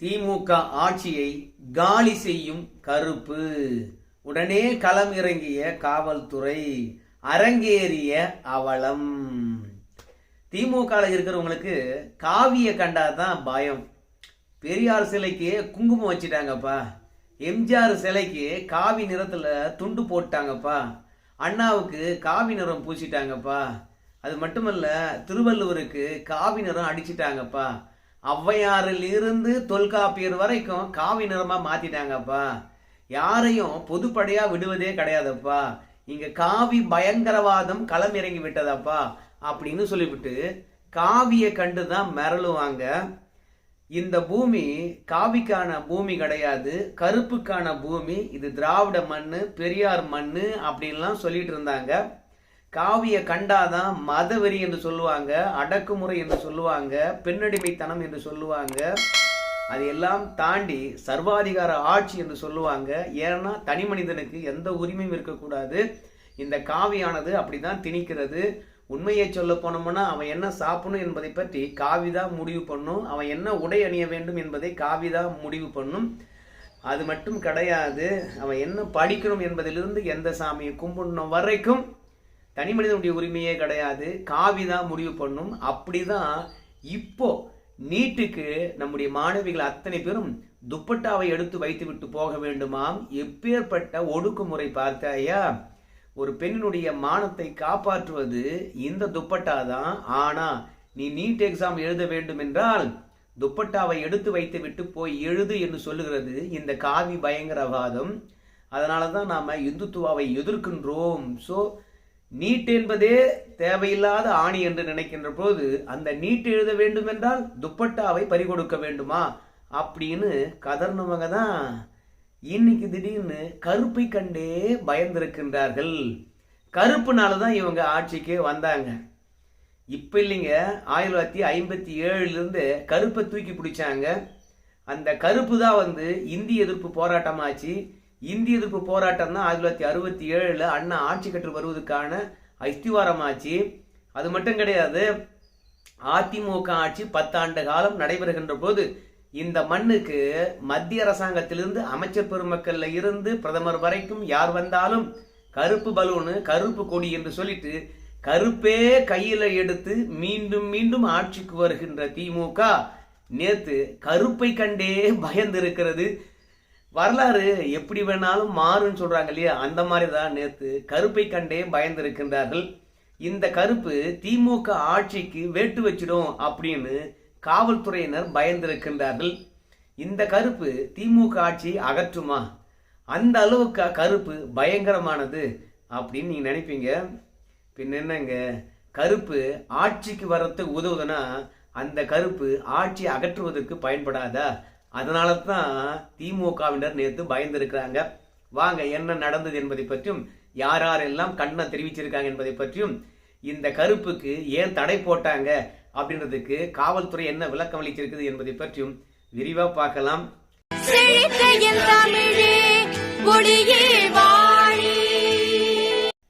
திமுக ஆட்சியை காலி செய்யும் கருப்பு. உடனே களம் இறங்கிய காவல்துறை அரங்கேறிய அவலம். திமுக இருக்கிறவங்களுக்கு காவிய கண்டாதான் பயம். பெரியார் சிலைக்கு குங்குமம் வச்சிட்டாங்கப்பா. எம்ஜிஆர் சிலைக்கு காவி நிறத்தில் துண்டு போட்டாங்கப்பா. அண்ணாவுக்கு காவி நிறம் பூசிட்டாங்கப்பா. அது மட்டுமல்ல திருவள்ளுவருக்கு காவி நிறம் அடிச்சிட்டாங்கப்பா. ஔவையாறில் இருந்து தொல்காப்பியர் வரைக்கும் காவி நிறமா மாத்திட்டாங்கப்பா. யாரையும் பொதுப்படையா விடுவதே கிடையாதுப்பா. இங்க காவி பயங்கரவாதம் களம் இறங்கி விட்டதப்பா அப்படின்னு சொல்லிவிட்டு காவிய கண்டு தான் மிரளுவாங்க. இந்த பூமி காவிக்கான பூமி கிடையாது. கருப்புக்கான பூமி இது திராவிட மண்ணு பெரியார் மண்ணு அப்படின்லாம் சொல்லிட்டு இருந்தாங்க. காவிய கண்டாதான் மதவெறி என்று சொல்லுவாங்க அடக்குமுறை என்று சொல்லுவாங்க பெண்ணடிமைத்தனம் என்று சொல்லுவாங்க. அதையெல்லாம் தாண்டி சர்வாதிகார ஆட்சி என்று சொல்லுவாங்க. ஏன்னா தனி மனிதனுக்கு எந்த உரிமையும் இருக்கக்கூடாது. இந்த காவியானது அப்படிதான் திணிக்கிறது. உண்மையை சொல்ல போனோம்னா அவன் என்ன சாப்பிடணும் என்பதை பற்றி காவிதா முடிவு பண்ணும். அவன் என்ன உடை அணிய வேண்டும் என்பதை காவிதா முடிவு பண்ணும். அது மட்டும் கிடையாது. அவன் என்ன படிக்கணும் என்பதிலிருந்து எந்த சாமியை கும்பிடணும் வரைக்கும் தனி மனிதனுடைய உரிமையே கிடையாது. காவி தான் முடிவு பண்ணும். அப்படிதான் இப்போ நீட்டுக்கு நம்முடைய மாணவிகள் அத்தனை பேரும் துப்பட்டாவை எடுத்து வைத்து விட்டு போக வேண்டுமாம். எப்பேற்பட்ட ஒடுக்குமுறை பார்த்தாயா ஒரு பெண்ணினுடைய மானத்தை காப்பாற்றுவது இந்த துப்பட்டா தான் ஆனா நீ நீட் எக்ஸாம் எழுத வேண்டும் என்றால் துப்பட்டாவை எடுத்து வைத்து விட்டு போய் எழுது என்று சொல்லுகிறது இந்த காவி பயங்கரவாதம். அதனால தான் நாம இந்துத்துவாவை எதிர்க்கின்றோம். ஸோ நீட் என்பதே தேவையில்லாத ஆணி என்று நினைக்கின்ற போது அந்த நீட் எழுத வேண்டும் என்றால் துப்பட்டாவை பறிகொடுக்க வேண்டுமா? அப்படின்னு கதர்னவங்க தான் இன்னைக்கு திடீர்னு கருப்பை கண்டே பயந்திருக்கின்றார்கள். கருப்புனால தான் இவங்க ஆட்சிக்கு வந்தாங்க. இப்ப இல்லைங்க ஆயிரத்தி தொள்ளாயிரத்தி ஐம்பத்தி ஏழுலேருந்து கருப்பை தூக்கி பிடிச்சாங்க. அந்த கருப்பு தான் வந்து இந்திய எதிர்ப்பு போராட்டமாச்சு. இந்திய எதிர்ப்பு போராட்டம் தான் ஆயிரத்தி தொள்ளாயிரத்தி அறுபத்தி ஏழில் அண்ணா ஆட்சி கற்று வருவதற்கான அஸ்திவாரமாச்சு அது மட்டும் கிடையாது அதிமுக ஆட்சி பத்தாண்டு காலம் நடைபெறுகின்ற போது இந்த மண்ணுக்கு மத்திய அரசாங்கத்திலிருந்து அமைச்சர் பெருமக்கள்ல இருந்து பிரதமர் வரைக்கும் யார் வந்தாலும் கருப்பு பலூனு கருப்பு கொடி என்று சொல்லிட்டு கருப்பே கையில எடுத்து மீண்டும் மீண்டும் ஆட்சிக்கு வருகின்ற திமுக நேத்து கருப்பை கண்டே பயந்து இருக்கிறது வரலாறு எப்படி வேணாலும் மாறுன்னு சொல்றாங்க இல்லையா? அந்த மாதிரி தான் நேத்து கருப்பை கண்டே பயந்திருக்கின்றார்கள். இந்த கருப்பு திமுக ஆட்சிக்கு வேட்டு வச்சிடும் அப்படின்னு காவல்துறையினர் பயந்திருக்கின்றார்கள். இந்த கருப்பு திமுக ஆட்சி அகற்றுமா? அந்த அளவுக்கு கருப்பு பயங்கரமானது அப்படின்னு நீங்க நினைப்பீங்க. பின் என்னங்க? கருப்பு ஆட்சிக்கு வர்றதுக்கு உதவுதுன்னா அந்த கருப்பு ஆட்சி அகற்றுவதற்கு பயன்படாதா? அதனால தான் திமுகவினர் நேற்று பயந்திருக்கிறாங்க. வாங்க என்ன நடந்தது என்பதை பற்றியும் யார் யாரெல்லாம் கண்ணை தெரிவிச்சிருக்காங்க என்பதை பற்றியும் இந்த கருப்புக்கு ஏன் தடை போட்டாங்க அப்படின்றதுக்கு காவல்துறை என்ன விளக்கம் அளிச்சிருக்குது என்பதை பற்றியும் விரிவா பார்க்கலாம்.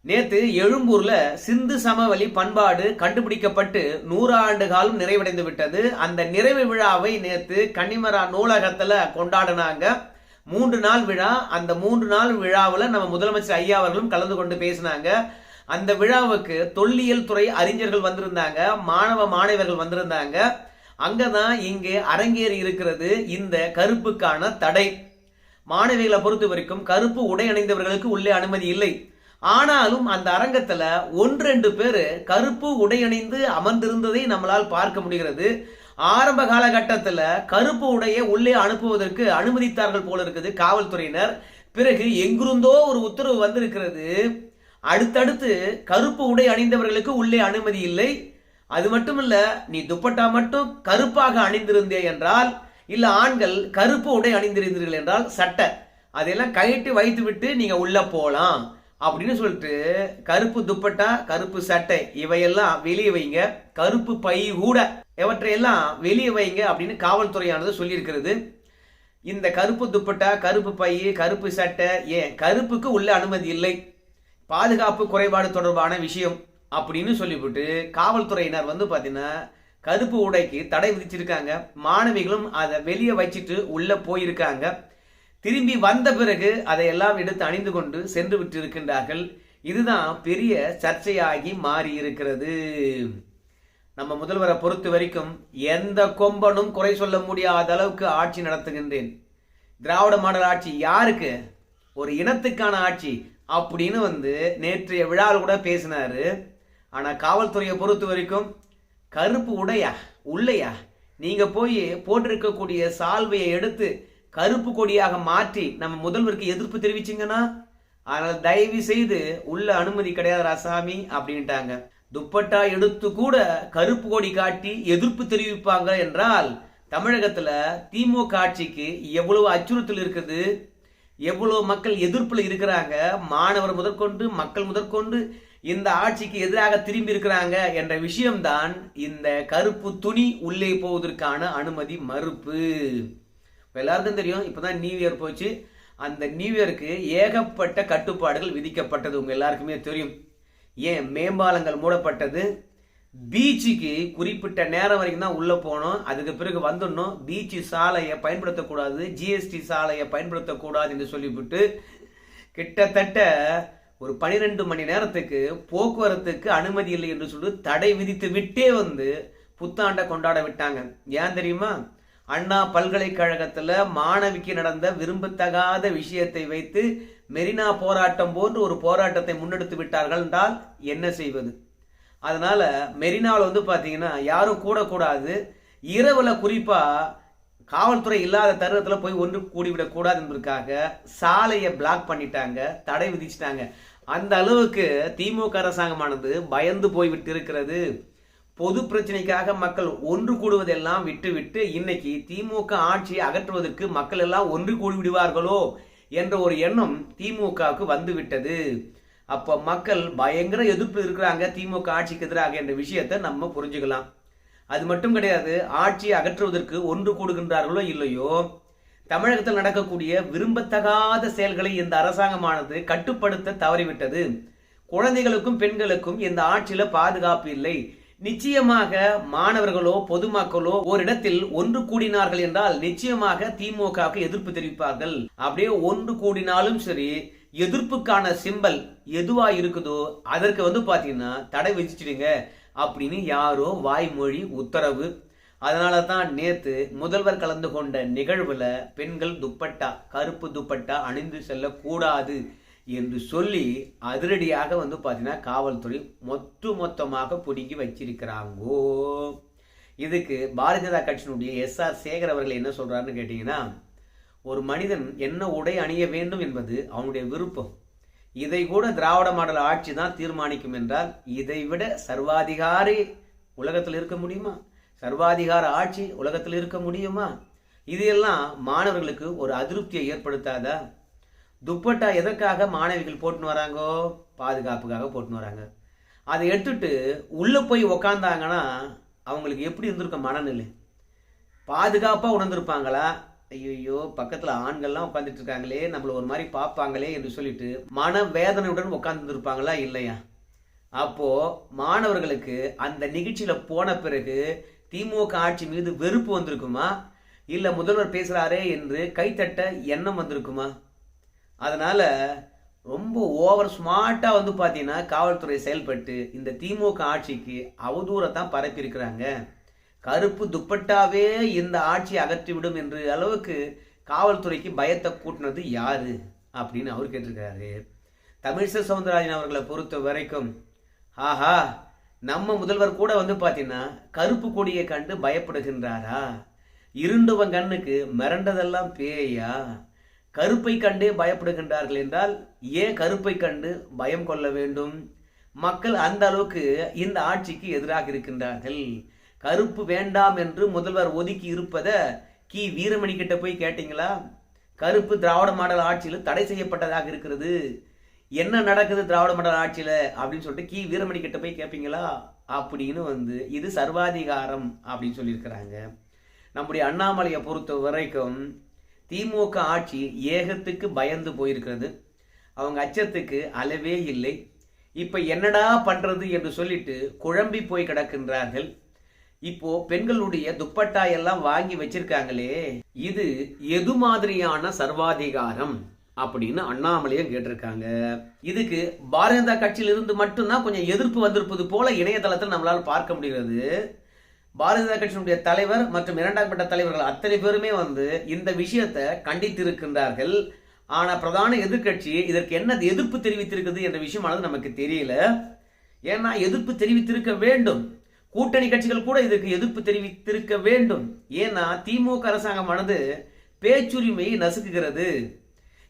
நேத்து எழும்பூர்ல சிந்து சமவெளி பண்பாடு கண்டுபிடிக்கப்பட்டு நூறு ஆண்டு காலம் நிறைவடைந்து விட்டது. அந்த நிறைவு விழாவை நேத்து கன்னிமரா நூலகத்துல கொண்டாடினாங்க. மூன்று நாள் விழா. அந்த மூன்று நாள் விழாவில் நம்ம முதலமைச்சர் ஐயா அவர்களும் கலந்து கொண்டு பேசினாங்க. அந்த விழாவுக்கு தொல்லியல் துறை அறிஞர்கள் வந்திருந்தாங்க. மாணவ மாணவர்கள் வந்திருந்தாங்க. அங்கதான் இங்கே அரங்கேறி இருக்கிறது இந்த கருப்புக்கான தடை. மாணவிகளை பொறுத்த வரைக்கும் கருப்பு உடை அணிந்தவர்களுக்கு உள்ளே அனுமதி இல்லை. ஆனாலும் அந்த அரங்கத்துல ஒன்று ரெண்டு கருப்பு உடை அணிந்து அமர்ந்திருந்ததை நம்மளால் பார்க்க முடிகிறது. ஆரம்ப காலகட்டத்தில் கருப்பு உடையை உள்ளே அனுப்புவதற்கு அனுமதித்தார்கள் போல இருக்குது காவல்துறையினர். பிறகு எங்கிருந்தோ ஒரு உத்தரவு வந்திருக்கிறது. அடுத்தடுத்து கருப்பு உடை அணிந்தவர்களுக்கு உள்ளே அனுமதி இல்லை. அது மட்டுமல்ல நீ துப்பட்டா மட்டும் கருப்பாக அணிந்திருந்தே என்றால் இல்ல ஆண்கள் கருப்பு உடை அணிந்திருந்தீர்கள் என்றால் சட்டை. அதையெல்லாம் கழட்டி வைத்து விட்டு நீங்க உள்ள போலாம். அப்படின்னு சொல்லிட்டு கருப்பு துப்பட்டா கருப்பு சட்டை இவையெல்லாம் வெளியே வைங்க. கருப்பு பை கூட. இவற்றையெல்லாம் வெளியே வைங்க அப்படின்னு காவல்துறையானது சொல்லியிருக்கிறது. இந்த கருப்பு துப்பட்டா கருப்பு பை கருப்பு சட்டை ஏன் கருப்புக்கு உள்ள அனுமதி இல்லை. பாதுகாப்பு குறைபாடு தொடர்பான விஷயம் அப்படின்னு சொல்லிவிட்டு காவல்துறையினர் வந்து பார்த்தீங்கன்னா கருப்பு உடைக்கு தடை விதிச்சிருக்காங்க. மாணவிகளும் அதை வெளியே வச்சுட்டு உள்ளே போயிருக்காங்க. திரும்பி வந்த பிறகு அதையெல்லாம் எடுத்து அணிந்து கொண்டு சென்று விட்டிருக்கின்றார்கள். இதுதான் பெரிய சர்ச்சையாகி மாறி இருக்கிறது. நம்ம முதல்வரை பொறுத்த வரைக்கும் எந்த கொம்பனும் குறை சொல்ல முடியாத அளவுக்கு ஆட்சி நடத்துகின்றேன். திராவிட மாடல் ஆட்சி யாருக்கு? ஒரு இனத்துக்கான ஆட்சி அப்படின்னு வந்து நேற்றைய விழாவில் கூட பேசினாரு. ஆனால் காவல்துறையை பொறுத்த வரைக்கும் கருப்பு உடையா உள்ளையா? நீங்கள் போய் போட்டிருக்கக்கூடிய சால்வையை எடுத்து கருப்பு கொடியாக மாற்றி நம்ம முதல்வருக்கு எதிர்ப்பு தெரிவிச்சிங்கன்னா அதனால் தயவு செய்து உள்ள அனுமதி கிடையாது ராசாமி அப்படின்ட்டாங்க. துப்பட்டா எடுத்து கூட கருப்பு கொடி காட்டி எதிர்ப்பு தெரிவிப்பாங்க என்றால் தமிழகத்தில் திமுக ஆட்சிக்கு எவ்வளவு அச்சுறுத்தல் இருக்குது எவ்வளோ மக்கள் எதிர்ப்பில் இருக்கிறாங்க மாணவர் முதற்கொண்டு மக்கள் முதற்கொண்டு இந்த ஆட்சிக்கு எதிராக திரும்பி இருக்கிறாங்க என்ற விஷயம்தான் இந்த கருப்பு துணி உள்ளே போவதற்கான அனுமதி மறுப்பு. இப்போ எல்லாருக்கும் தெரியும் இப்போ தான் நியூ இயர் போச்சு. அந்த நியூ இயருக்கு ஏகப்பட்ட கட்டுப்பாடுகள் விதிக்கப்பட்டது உங்கள் எல்லாருக்குமே தெரியும். ஏன்? மேம்பாலங்கள் மூடப்பட்டது. பீச்சுக்கு குறிப்பிட்ட நேரம் வரைக்கும் தான் உள்ளே போனோம். அதுக்கு பிறகு வந்துடணும். பீச்சு சாலையை பயன்படுத்தக்கூடாது. ஜிஎஸ்டி சாலையை பயன்படுத்தக்கூடாது என்று சொல்லிவிட்டு கிட்டத்தட்ட ஒரு பனிரெண்டு மணி நேரத்துக்கு போக்குவரத்துக்கு அனுமதி இல்லை என்று சொல்லி தடை விதித்து விட்டே வந்து புத்தாண்டை கொண்டாட விட்டாங்க. ஏன் தெரியுமா? அண்ணா பல்கலைக்கழகத்துல மாணவிக்கு நடந்த விரும்பத்தகாத விஷயத்தை வைத்து மெரினா போராட்டம் போன்று ஒரு போராட்டத்தை முன்னெடுத்து விட்டார்கள் என்றால் என்ன செய்வது? அதனால மெரினாவில் வந்து பார்த்தீங்கன்னா யாரும் கூடக்கூடாது. இரவுல குறிப்பா காவல்துறை இல்லாத தருணத்தில் போய் ஒன்று கூடிவிடக்கூடாது என்பதற்காக சாலையை பிளாக் பண்ணிட்டாங்க தடை விதிச்சிட்டாங்க. அந்த அளவுக்கு திமுக அரசாங்கமானது பயந்து போய்விட்டு இருக்கிறது பொது பிரச்சனைக்காக மக்கள் ஒன்று கூடுவதெல்லாம் விட்டுவிட்டு இன்னைக்கு திமுக ஆட்சியை அகற்றுவதற்கு மக்கள் எல்லாம் ஒன்று கூடி விடுவார்களோ என்ற ஒரு எண்ணம் திமுகவுக்கு வந்துவிட்டது. அப்போ மக்கள் பயங்கர எதிர்ப்பு இருக்கிறாங்க திமுக ஆட்சிக்கு எதிராக என்ற விஷயத்தை நம்ம புரிஞ்சுக்கலாம். அது மட்டும் கிடையாது ஆட்சியை அகற்றுவதற்கு ஒன்று கூடுகின்றார்களோ இல்லையோ தமிழகத்தில் நடக்கக்கூடிய விரும்பத்தகாத செயல்களை இந்த அரசாங்கமானது கட்டுப்படுத்த தவறிவிட்டது. குழந்தைகளுக்கும் பெண்களுக்கும் இந்த ஆட்சியில் பாதுகாப்பு இல்லை. நிச்சயமாக மாணவர்களோ பொதுமக்களோ ஓரிடத்தில் ஒன்று கூடினார்கள் என்றால் நிச்சயமாக திமுகவுக்கு எதிர்ப்பு தெரிவிப்பார்கள். அப்படியே ஒன்று கூடினாலும் சரி எதிர்ப்புக்கான சிம்பல் எதுவா இருக்குதோ அதற்கு வந்து பாத்தீங்கன்னா தடை விதிச்சிடுங்க அப்படின்னு யாரோ வாய்மொழி உத்தரவு. அதனால தான் நேத்து முதல்வர் கலந்து கொண்ட நிகழ்வுல பெண்கள் துப்பட்டா கருப்பு துப்பட்டா அணிந்து செல்லக்கூடாது. என்று சொல்லி அதிரடியாக வந்து பார்த்தீங்கன்னா காவல்துறை மொத்த மொத்தமாக பிடுங்கி வச்சிருக்கிறாங்கோ. இதுக்கு பாரதிய ஜனதா கட்சியினுடைய எஸ் ஆர் சேகர் அவர்கள் என்ன சொல்கிறாருன்னு கேட்டிங்கன்னா ஒரு மனிதன் என்ன உடை அணிய வேண்டும் என்பது அவனுடைய விருப்பம். இதை கூட திராவிட மாடல் ஆட்சி தான் தீர்மானிக்கும் என்றால் இதை விட சர்வாதிகாரி உலகத்தில் இருக்க முடியுமா? சர்வாதிகார ஆட்சி உலகத்தில் இருக்க முடியுமா? இது எல்லாம் மாணவர்களுக்கு ஒரு அதிருப்தியை ஏற்படுத்தாதா? துப்பட்டா எதற்காக மாணவிகள் போட்டுன்னு வராங்கோ? பாதுகாப்புக்காக போட்டுன்னு வராங்க. அதை எடுத்துட்டு உள்ளே போய் உக்காந்தாங்கன்னா அவங்களுக்கு எப்படி இருந்திருக்கும் மனநிலை? பாதுகாப்பாக உணர்ந்திருப்பாங்களா? ஐயோ பக்கத்தில் ஆண்கள்லாம் உட்காந்துட்டு இருக்காங்களே நம்மள ஒரு மாதிரி பார்ப்பாங்களே என்று சொல்லிட்டு மன வேதனையுடன் உட்காந்துருப்பாங்களா இல்லையா? அப்போது மாணவர்களுக்கு அந்த நிகழ்ச்சியில் போன பிறகு திமுக ஆட்சி மீது வெறுப்பு வந்திருக்குமா? இல்லை முதல்வர் பேசுகிறாரே என்று கைத்தட்ட எண்ணம் வந்திருக்குமா? அதனால ரொம்ப ஓவர் ஸ்மார்ட்டாக வந்து பார்த்தீங்கன்னா காவல்துறை செயல்பட்டு இந்த திமுக ஆட்சிக்கு அவதூறத்தான் பரப்பியிருக்கிறாங்க. கருப்பு துப்பட்டாவே இந்த ஆட்சி அகற்றிவிடும் என்று அளவுக்கு காவல்துறைக்கு பயத்தை கூட்டினது யாரு? அப்படின்னு அவர் கேட்டிருக்காரு. தமிழிசை சவுந்தரராஜன் அவர்களை பொறுத்த வரைக்கும் ஆஹா நம்ம முதல்வர் கூட வந்து பார்த்தீங்கன்னா கருப்பு கொடியை கண்டு பயப்படுகின்றாரா? இருண்டவன் கண்ணுக்கு மிரண்டதெல்லாம் பேயா? கருப்பை கண்டே பயப்படுகின்றார்கள் என்றால் ஏன் கருப்பை கண்டு பயம் கொள்ள வேண்டும்? மக்கள் அந்த அளவுக்கு இந்த ஆட்சிக்கு எதிராக இருக்கின்றார்கள். கருப்பு வேண்டாம் என்று முதல்வர் ஒதுக்கி இருப்பத கி. வீரமணி கிட்ட போய் கேட்டீங்களா? கருப்பு திராவிட மாடல் ஆட்சியில் தடை செய்யப்பட்டதாக இருக்கிறது. என்ன நடக்குது திராவிட மாடல் ஆட்சியில்? அப்படின்னு சொல்லிட்டு கி. வீரமணி கிட்ட போய் கேட்பீங்களா அப்படின்னு வந்து இது சர்வாதிகாரம் அப்படின்னு சொல்லியிருக்கிறாங்க. நம்முடைய அண்ணாமலையை பொறுத்த வரைக்கும் திமுக ஆட்சி ஏகத்துக்கு பயந்து போயிருக்கிறது. அவங்க அச்சத்துக்கு அளவே இல்லை. இப்ப என்னடா பண்றது என்று சொல்லிட்டு குழம்பி போய் கிடக்கின்றார்கள். இப்போ பெண்களுடைய துப்பட்டா எல்லாம் வாங்கி வச்சிருக்காங்களே இது எது மாதிரியான சர்வாதிகாரம் அப்படின்னு அண்ணாமலையும் கேட்டிருக்காங்க. இதுக்கு பாரதிய ஜனதா கட்சியிலிருந்து மட்டும்தான் கொஞ்சம் எதிர்ப்பு வந்திருப்பது போல இணையதளத்தில் நம்மளால பார்க்க முடிகிறது. பாரதிய ஜனதா கட்சியினுடைய தலைவர் மற்றும் இரண்டாம் கட்ட தலைவர்கள் அத்தனை பேருமே வந்து இந்த விஷயத்தை கண்டித்திருக்கின்றார்கள். ஆனால் பிரதான எதிர்க்கட்சி இதற்கு என்ன எதிர்ப்பு தெரிவித்திருக்குது என்ற விஷயமானது நமக்கு தெரியல. ஏன்னா எதிர்ப்பு தெரிவித்திருக்க வேண்டும். கூட்டணி கட்சிகள் கூட இதற்கு எதிர்ப்பு தெரிவித்திருக்க வேண்டும். ஏன்னா திமுக அரசாங்கமானது பேச்சுரிமையை நசுக்குகிறது.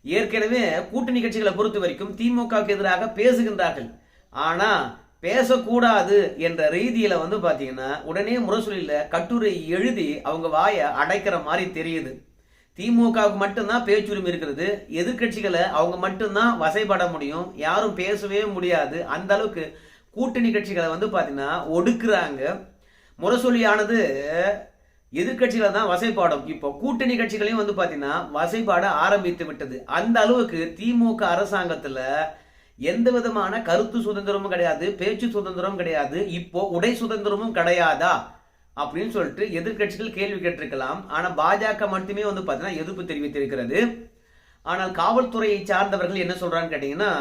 ஏற்கனவே கூட்டணி கட்சிகளை பொறுத்த வரைக்கும் திமுகவுக்கு எதிராக பேசுகின்றார்கள். ஆனால் பேசக்கூடாது என்ற ரீதியில வந்து பாத்தீங்கன்னா உடனே முரசொலியில கட்டுரை எழுதி அவங்க வாயை அடைக்கிற மாதிரி தெரியுது. திமுகவுக்கு மட்டும்தான் பேச்சுரிமை இருக்கிறது. எதிர்க்கட்சிகளை அவங்க மட்டும்தான் வசைப்பட முடியும். யாரும் பேசவே முடியாது. அந்த அளவுக்கு கூட்டணி கட்சிகளை வந்து பாத்தீங்கன்னா ஒடுக்குறாங்க. முரசொலியானது எதிர்கட்சிகளை தான் வசைப்பாடும். இப்போ கூட்டணி கட்சிகளையும் வந்து பாத்தீங்கன்னா வசைப்பாட ஆரம்பித்து விட்டது. அந்த அளவுக்கு திமுக அரசாங்கத்துல எந்த விதமான கருத்து சுதந்திரமும் கிடையாது பேச்சு சுதந்திரமும் கிடையாது இப்போ உடை சுதந்திரமும் கிடையாதா? அப்படின்னு சொல்லிட்டு எதிர்க்கட்சிகள் கேள்வி கேட்டிருக்கலாம். ஆனா பாஜக மட்டுமே வந்து பாத்தீங்கன்னா எதிர்ப்பு தெரிவித்திருக்கிறது. ஆனால் காவல்துறையை சார்ந்தவர்கள் என்ன சொல்றான்னு கேட்டீங்கன்னா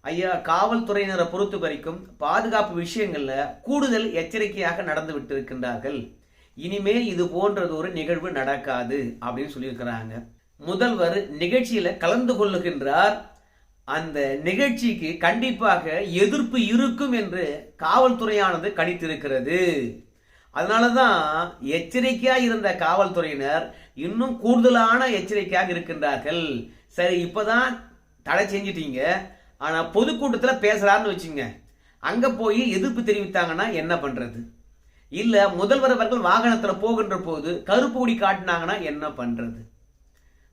ஐயா காவல்துறையினரை பொறுத்த வரைக்கும் பாதுகாப்பு விஷயங்கள்ல கூடுதல் எச்சரிக்கையாக நடந்து விட்டு இருக்கின்றார்கள் இனிமேல் இது போன்றது ஒரு நிகழ்வு நடக்காது அப்படின்னு சொல்லியிருக்கிறாங்க. முதல்வர் நிகழ்ச்சியில கலந்து கொள்ளுகின்றார். அந்த நிகழ்ச்சிக்கு கண்டிப்பாக எதிர்ப்பு இருக்கும் என்று காவல்துறையானது கணித்திருக்கிறது. அதனாலதான் எச்சரிக்கையாக இருந்த காவல்துறையினர் இன்னும் கூடுதலான எச்சரிக்கையாக இருக்கின்றார்கள். சரி இப்போதான் தடை செஞ்சிட்டீங்க. ஆனால் பொதுக்கூட்டத்தில் பேசுகிறாருன்னு வச்சுங்க. அங்கே போய் எதிர்ப்பு தெரிவித்தாங்கன்னா என்ன பண்ணுறது இல்லை முதல்வர் அவர்கள் வாகனத்தில் போகின்ற போது கருப்பு கொடி காட்டினாங்கன்னா என்ன பண்ணுறது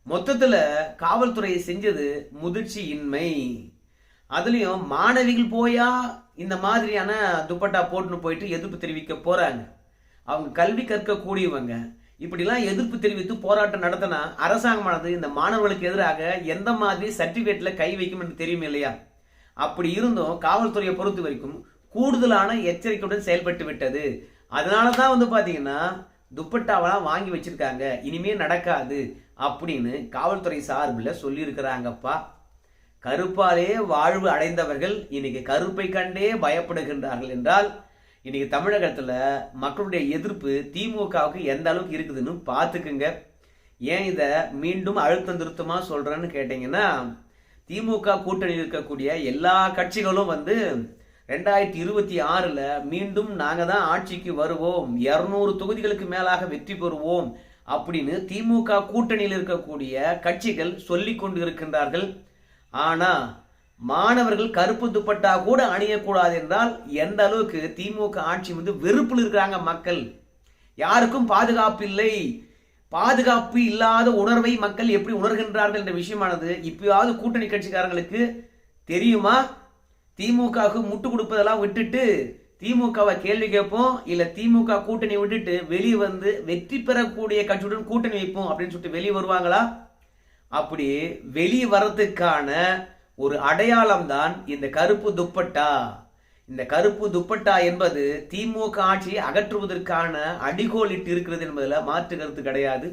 மொத்தத்தில் காவல்துறையை செஞ்சது முதிர்ச்சி இன்மை அதுலேயும் மாணவிகள் போயா இந்த மாதிரியான துப்பட்டா போட்டுன்னு போயிட்டு எதிர்ப்பு தெரிவிக்க போகிறாங்க அவங்க கல்வி கற்கக்கூடியவங்க. இப்படிலாம் எதிர்ப்பு தெரிவித்து போராட்டம் நடத்தினா அரசாங்கமானது இந்த மாணவர்களுக்கு எதிராக எந்த மாதிரி சர்டிஃபிகேட்டில் கை வைக்கும் என்று தெரியும் இல்லையா? அப்படி இருந்தும் காவல்துறையை பொறுத்த வரைக்கும் கூடுதலான எச்சரிக்கையுடன் செயல்பட்டு விட்டது. அதனால தான் வந்து பார்த்தீங்கன்னா துப்பட்டாவெல்லாம் வாங்கி வச்சிருக்காங்க. இனிமே நடக்காது. அப்படின்னு காவல்துறை சார்பில் சொல்லியிருக்கிறாங்கப்பா. கருப்பாலே வாழ்வு அடைந்தவர்கள் இன்னைக்கு கருப்பை கண்டே பயப்படுகின்றார்கள் என்றால் இன்னைக்கு தமிழகத்தில் மக்களுடைய எதிர்ப்பு திமுகவுக்கு எந்த அளவுக்கு இருக்குதுன்னு பார்த்துக்குங்க. ஏன் இதை மீண்டும் அழுத்தம் திருத்தமாக சொல்கிறேன்னு கேட்டிங்கன்னா திமுக கூட்டணியில் இருக்கக்கூடிய எல்லா கட்சிகளும் வந்து ரெண்டாயிரத்தி இருபத்தி ஆறில் மீண்டும் நாங்கள் தான் ஆட்சிக்கு வருவோம். இரநூறு தொகுதிகளுக்கு மேலாக வெற்றி பெறுவோம். அப்படின்னு திமுக கூட்டணியில் இருக்கக்கூடிய கட்சிகள் சொல்லிக் கொண்டு இருக்கின்றார்கள் ஆனா மாணவர்கள் கருப்பு துப்பட்டா கூட அணியக்கூடாது என்றால் எந்த அளவுக்கு திமுக ஆட்சி வந்து வெறுப்பில் இருக்கிறாங்க மக்கள்? யாருக்கும் பாதுகாப்பு இல்லை. பாதுகாப்பு இல்லாத உணர்வை மக்கள் எப்படி உணர்கின்றார்கள் என்ற விஷயமானது இப்பயாவது கூட்டணி கட்சிக்காரங்களுக்கு தெரியுமா? திமுகவுக்கு முட்டு கொடுப்பதெல்லாம் விட்டுட்டு திமுகவை கேள்வி கேட்போம் இல்ல திமுக கூட்டணி விட்டுட்டு வெளியே வந்து வெற்றி பெறக்கூடிய கட்சியுடன் கூட்டணி வைப்போம் அப்படின்னு சொல்லிட்டு வெளியே வருவாங்களா? அப்படி வெளியே வர்றதுக்கான ஒரு அடையாளம் தான் இந்த கருப்பு துப்பட்டா. இந்த கருப்பு துப்பட்டா என்பது திமுக ஆட்சியை அகற்றுவதற்கான அடிகோலிட்டு இருக்கிறது என்பதில் மாற்று கருத்து கிடையாது.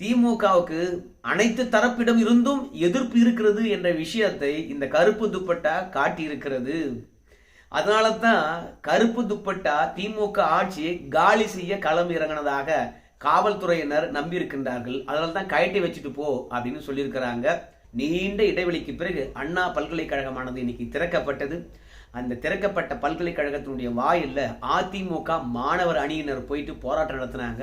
திமுகவுக்கு அனைத்து தரப்பிடம் இருந்தும் எதிர்ப்பு இருக்கிறது என்ற விஷயத்தை இந்த கருப்பு துப்பட்டா காட்டியிருக்கிறது. அதனால தான் கருப்பு துப்பட்டா திமுக ஆட்சியை காலி செய்ய களம் இறங்கினதாக காவல்துறையினர் நம்பியிருக்கின்றார்கள். அதனால தான் கயட்டி வச்சுட்டு போ அப்படின்னு சொல்லியிருக்கிறாங்க. நீண்ட இடைவெளிக்கு பிறகு அண்ணா பல்கலைக்கழகமானது இன்னைக்கு திறக்கப்பட்டது. அந்த திறக்கப்பட்ட பல்கலைக்கழகத்தினுடைய வாயில்ல அதிமுக மாணவர் அணியினர் போயிட்டு போராட்டம் நடத்தினாங்க.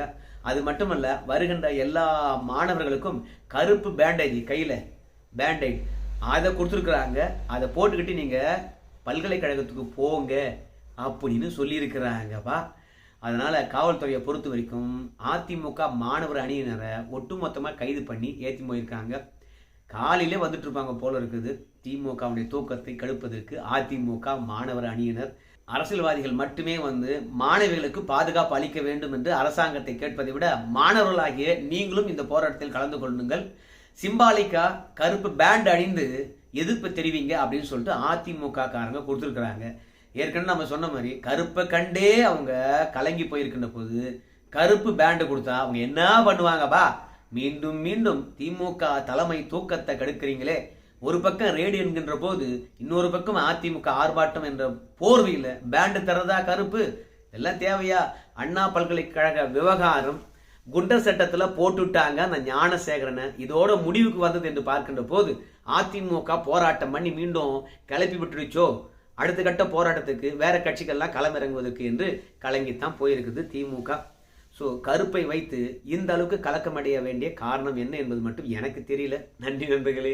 அது மட்டுமல்ல வருகின்ற எல்லா மாணவர்களுக்கும் கருப்பு பேண்டேஜ் கையில் பேண்டேஜ். அதை கொடுத்துருக்குறாங்க. அதை போட்டுக்கிட்டு நீங்கள் பல்கலைக்கழகத்துக்கு போங்க அப்படின்னு சொல்லியிருக்கிறாங்கப்பா. அதனால் காவல்துறையை பொறுத்த வரைக்கும் அதிமுக மாணவர் அணியினரை ஒட்டுமொத்தமாக கைது பண்ணி ஏற்றி போயிருக்காங்க. காலையிலே வந்துட்டு இருப்பாங்க போல இருக்குது. திமுகவுடைய தூக்கத்தை கழுப்பதற்கு அதிமுக மாணவர் அணியினர் அரசியல்வாதிகள் மட்டுமே வந்து மாணவிகளுக்கு பாதுகாப்பு அளிக்க வேண்டும் என்று அரசாங்கத்தை கேட்பதை விட மாணவர்களாகிய நீங்களும் இந்த போராட்டத்தில் கலந்து கொள்ளுங்கள். சிம்பாலிக்கா கருப்பு பேண்ட் அணிந்து எதிர்ப்பு தெரிவிங்க அப்படின்னு சொல்லிட்டு அதிமுக காரங்க கொடுத்துருக்குறாங்க. ஏற்கனவே நம்ம சொன்ன மாதிரி கருப்பை கண்டே அவங்க கலங்கி போயிருக்கின்ற போது கருப்பு பேண்டு கொடுத்தா அவங்க என்ன பண்ணுவாங்கப்பா மீண்டும் மீண்டும் திமுக தலைமை தூக்கத்தை கெடுக்கிறீங்களே. ஒரு பக்கம் ரேடியோ என்கின்ற போது இன்னொரு பக்கம் அதிமுக ஆர்ப்பாட்டம் என்ற போர்வையில் பேண்டு தரதா கருப்பு? இதெல்லாம் தேவையா? அண்ணா பல்கலைக்கழக விவகாரம் குண்டர் சட்டத்தில் போட்டுட்டாங்க அந்த ஞானசேகரனை. இதோட முடிவுக்கு வந்தது என்று பார்க்கின்ற போது அதிமுக போராட்டம் பண்ணி மீண்டும் கிளப்பி விட்டுருச்சோ? அடுத்த கட்ட போராட்டத்துக்கு வேற கட்சிகள்லாம் களமிறங்குவதற்கு என்று கலங்கித்தான் போயிருக்குது திமுக. ஸோ கருப்பை வைத்து இந்த அளவுக்கு கலக்கமடைய வேண்டிய காரணம் என்ன என்பது மட்டும் எனக்கு தெரியல. நன்றி நண்பர்களே.